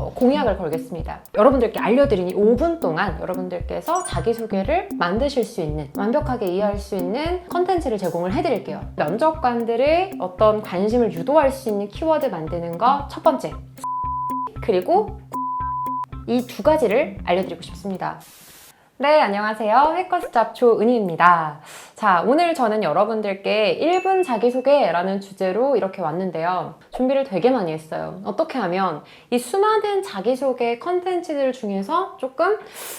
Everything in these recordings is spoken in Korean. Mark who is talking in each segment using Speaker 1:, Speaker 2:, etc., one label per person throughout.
Speaker 1: 어, 공약을 걸겠습니다. 여러분들께 알려드린 이 5분 동안 여러분들께서 자기소개를 만드실 수 있는 완벽하게 이해할 수 있는 컨텐츠를 제공을 해드릴게요. 면접관들의 어떤 관심을 유도할 수 있는 키워드 만드는 거 첫 번째. 그리고 이 두 가지를 알려드리고 싶습니다. 네, 안녕하세요. 해커스잡 조은희입니다. 자, 오늘 저는 여러분들께 1분 자기소개라는 주제로 이렇게 왔는데요. 준비를 되게 많이 했어요. 어떻게 하면 이 수많은 자기소개 컨텐츠들 중에서 조금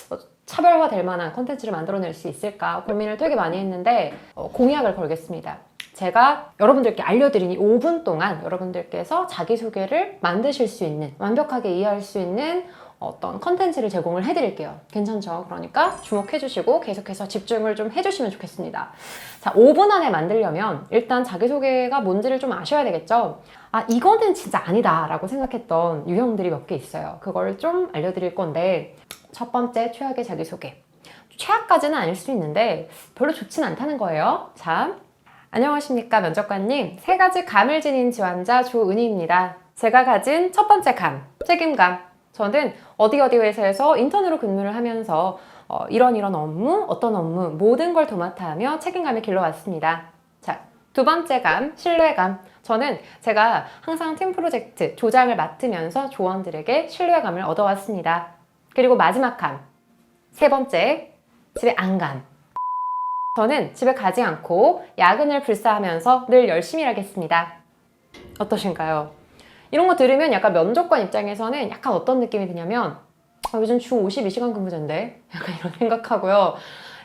Speaker 1: 어, 차별화 될 만한 컨텐츠를 만들어낼 수 있을까 고민을 되게 많이 했는데 어, 공약을 걸겠습니다. 제가 여러분들께 알려드린 이 5분 동안 여러분들께서 자기소개를 만드실 수 있는 완벽하게 이해할 수 있는 어떤 컨텐츠를 제공을 해드릴게요. 괜찮죠? 그러니까 주목해주시고 계속해서 집중을 좀 해주시면 좋겠습니다. 자, 5분 안에 만들려면 일단 자기소개가 뭔지를 좀 아셔야 되겠죠? 아, 이거는 진짜 아니다 라고 생각했던 유형들이 몇 개 있어요. 그걸 좀 알려드릴 건데 첫 번째 최악의 자기소개. 최악까지는 아닐 수 있는데 별로 좋진 않다는 거예요. 자, 안녕하십니까 면접관님. 세 가지 감을 지닌 지원자 조은희입니다. 제가 가진 첫 번째 감, 책임감. 저는 어디 어디 회사에서 인턴으로 근무를 하면서 어, 이런 이런 업무, 어떤 업무, 모든 걸 도맡아 하며 책임감을 길러왔습니다. 자, 두 번째 감, 신뢰감. 저는 제가 항상 팀 프로젝트 조장을 맡으면서 조원들에게 신뢰감을 얻어왔습니다. 그리고 마지막 감, 세 번째, 집에 안 감. 저는 집에 가지 않고 야근을 불사하면서 늘 열심히 일하겠습니다. 어떠신가요? 이런 거 들으면 약간 면접관 입장에서는 약간 어떤 느낌이 드냐면 아, 요즘 주 52시간 근무제인데 약간 이런 생각하고요.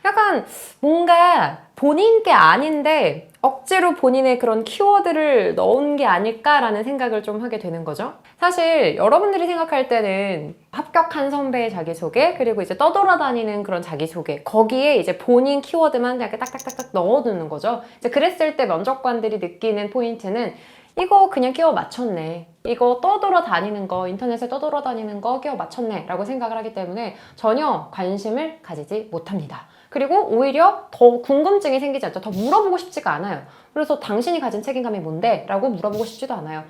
Speaker 1: 약간 뭔가 본인 게 아닌데 억지로 본인의 그런 키워드를 넣은 게 아닐까라는 생각을 좀 하게 되는 거죠. 사실 여러분들이 생각할 때는 합격한 선배의 자기소개 그리고 이제 떠돌아다니는 그런 자기소개 거기에 이제 본인 키워드만 이렇게 딱딱딱딱 넣어두는 거죠. 이제 그랬을 때 면접관들이 느끼는 포인트는 이거 그냥 끼워 맞췄네. 이거 떠돌아 다니는 거, 인터넷에 떠돌아 다니는 거 끼워 맞췄네. 라고 생각을 하기 때문에 전혀 관심을 가지지 못합니다. 그리고 오히려 더 궁금증이 생기지 않죠. 더 물어보고 싶지가 않아요. 그래서 당신이 가진 책임감이 뭔데? 라고 물어보고 싶지도 않아요.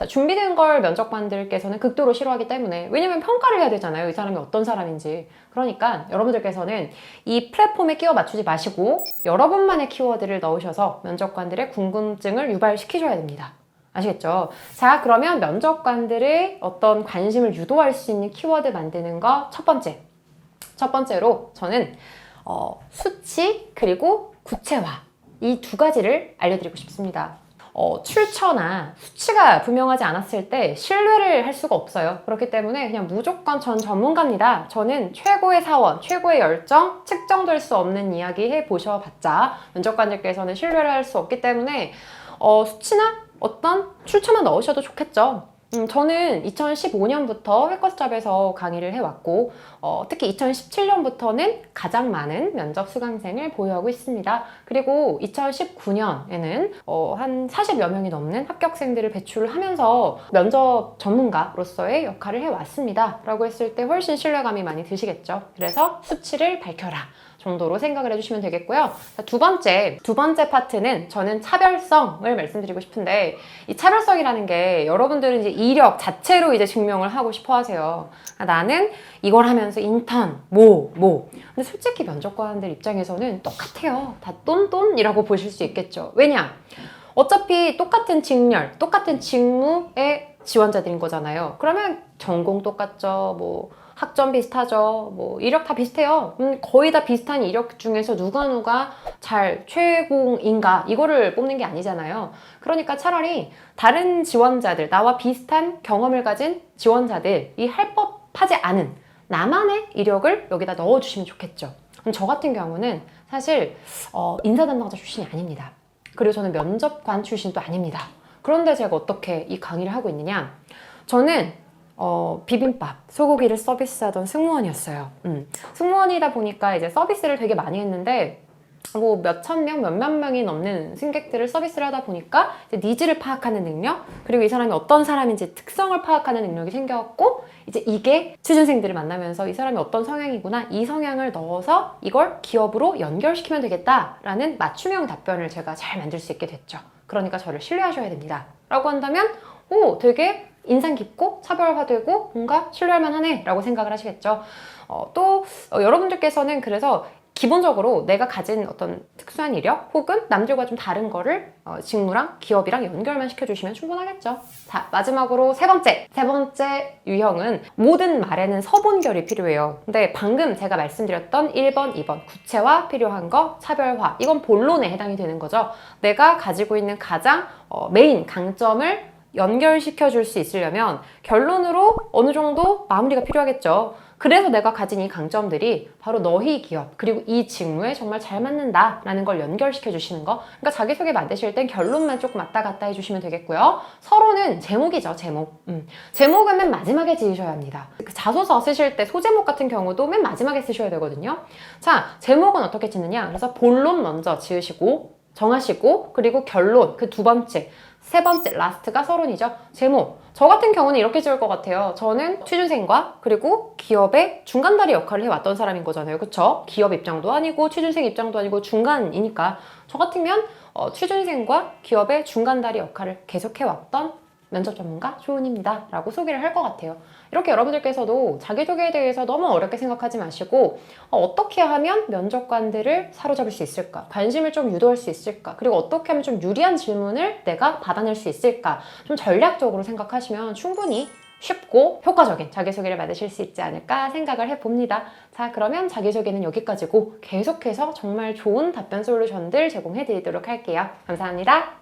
Speaker 1: 자, 준비된 걸 면접관들께서는 극도로 싫어하기 때문에 왜냐면 평가를 해야 되잖아요. 이 사람이 어떤 사람인지. 그러니까 여러분들께서는 이 플랫폼에 끼워 맞추지 마시고 여러분만의 키워드를 넣으셔서 면접관들의 궁금증을 유발시키셔야 됩니다. 아시겠죠? 자, 그러면 면접관들의 어떤 관심을 유도할 수 있는 키워드 만드는 거 첫 번째. 첫 번째로 저는 어, 수치 그리고 구체화 이 두 가지를 알려드리고 싶습니다. 어, 출처나 수치가 분명하지 않았을 때 신뢰를 할 수가 없어요. 그렇기 때문에 그냥 무조건 전 전문가입니다. 저는 최고의 사원, 최고의 열정, 측정될 수 없는 이야기 해 보셔봤자 면접관들께서는 신뢰를 할 수 없기 때문에 어, 수치나 어떤 출처만 넣으셔도 좋겠죠. 음, 저는 2015년부터 해커스잡에서 강의를 해왔고 어, 특히 2017년부터는 가장 많은 면접 수강생을 보유하고 있습니다. 그리고 2019년에는 어, 한 40여 명이 넘는 합격생들을 배출을 하면서 면접 전문가로서의 역할을 해왔습니다. 라고 했을 때 훨씬 신뢰감이 많이 드시겠죠. 그래서 수치를 밝혀라. 정도로 생각을 해주시면 되겠고요. 자, 두 번째, 두 번째 파트는 저는 차별성을 말씀드리고 싶은데 이 차별성이라는 게 여러분들은 이제 이력 자체로 이제 증명을 하고 싶어 하세요. 아, 나는 이걸 하면서 인턴, 뭐, 뭐. 근데 솔직히 면접관들 입장에서는 똑같아요. 다 똔똔이라고 보실 수 있겠죠. 왜냐? 어차피 똑같은 직렬, 똑같은 직무의 지원자들인 거잖아요. 그러면 전공 똑같죠. 뭐 학점 비슷하죠. 뭐 이력 다 비슷해요. 음, 거의 다 비슷한 이력 중에서 누가 누가 잘 최고인가 이거를 뽑는 게 아니잖아요. 그러니까 차라리 다른 지원자들 나와 비슷한 경험을 가진 지원자들이 할 법하지 않은 나만의 이력을 여기다 넣어주시면 좋겠죠. 그럼 저 같은 경우는 사실 어, 인사 담당자 출신이 아닙니다. 그리고 저는 면접관 출신도 아닙니다. 그런데 제가 어떻게 이 강의를 하고 있느냐? 저는 어, 비빔밥, 소고기를 서비스하던 승무원이었어요. 음. 승무원이다 보니까 이제 서비스를 되게 많이 했는데 뭐 몇천 명, 몇만 명이 넘는 승객들을 서비스를 하다 보니까 니즈를 파악하는 능력, 그리고 이 사람이 어떤 사람인지 특성을 파악하는 능력이 생겨갖고 이제 이게 취준생들을 만나면서 이 사람이 어떤 성향이구나 이 성향을 넣어서 이걸 기업으로 연결시키면 되겠다라는 맞춤형 답변을 제가 잘 만들 수 있게 됐죠. 그러니까 저를 신뢰하셔야 됩니다. 라고 한다면 오 되게 인상 깊고 차별화되고 뭔가 신뢰할 만하네 라고 생각을 하시겠죠. 어, 또 어, 여러분들께서는 그래서 기본적으로 내가 가진 어떤 특수한 이력 혹은 남들과 좀 다른 거를 어, 직무랑 기업이랑 연결만 시켜주시면 충분하겠죠. 자, 마지막으로 세 번째. 세 번째 유형은 모든 말에는 서본결이 필요해요. 근데 방금 제가 말씀드렸던 1번, 2번 구체화 필요한 거, 차별화. 이건 본론에 해당이 되는 거죠. 내가 가지고 있는 가장 어, 메인 강점을 연결시켜 줄 수 있으려면 결론으로 어느 정도 마무리가 필요하겠죠. 그래서 내가 가진 이 강점들이 바로 너희 기업 그리고 이 직무에 정말 잘 맞는다라는 걸 연결시켜 주시는 거. 그러니까 자기소개 만드실 땐 결론만 조금 왔다 갔다 해주시면 되겠고요. 서로는 제목이죠, 제목. 음. 제목은 맨 마지막에 지으셔야 합니다. 그 자소서 쓰실 때 소제목 같은 경우도 맨 마지막에 쓰셔야 되거든요. 자, 제목은 어떻게 짓느냐? 그래서 본론 먼저 지으시고 정하시고 그리고 결론 그 두 번째 세 번째 라스트가 서론이죠. 제목. 저 같은 경우는 이렇게 지을 것 같아요. 저는 취준생과 그리고 기업의 중간다리 역할을 해왔던 사람인 거잖아요. 그쵸? 기업 입장도 아니고 취준생 입장도 아니고 중간이니까 저 같으면 어, 취준생과 기업의 중간다리 역할을 계속해왔던 면접 전문가 조은입니다. 라고 소개를 할 것 같아요. 이렇게 여러분들께서도 자기소개에 대해서 너무 어렵게 생각하지 마시고 어, 떻게 하면 면접관들을 사로잡을 수 있을까? 관심을 좀 유도할 수 있을까? 그리고 어떻게 하면 좀 유리한 질문을 내가 받아낼 수 있을까? 좀 전략적으로 생각하시면 충분히 쉽고 효과적인 자기소개를 만드실 수 있지 않을까 생각을 해봅니다. 자, 그러면 자기소개는 여기까지고 계속해서 정말 좋은 답변 솔루션들 제공해 드리도록 할게요. 감사합니다.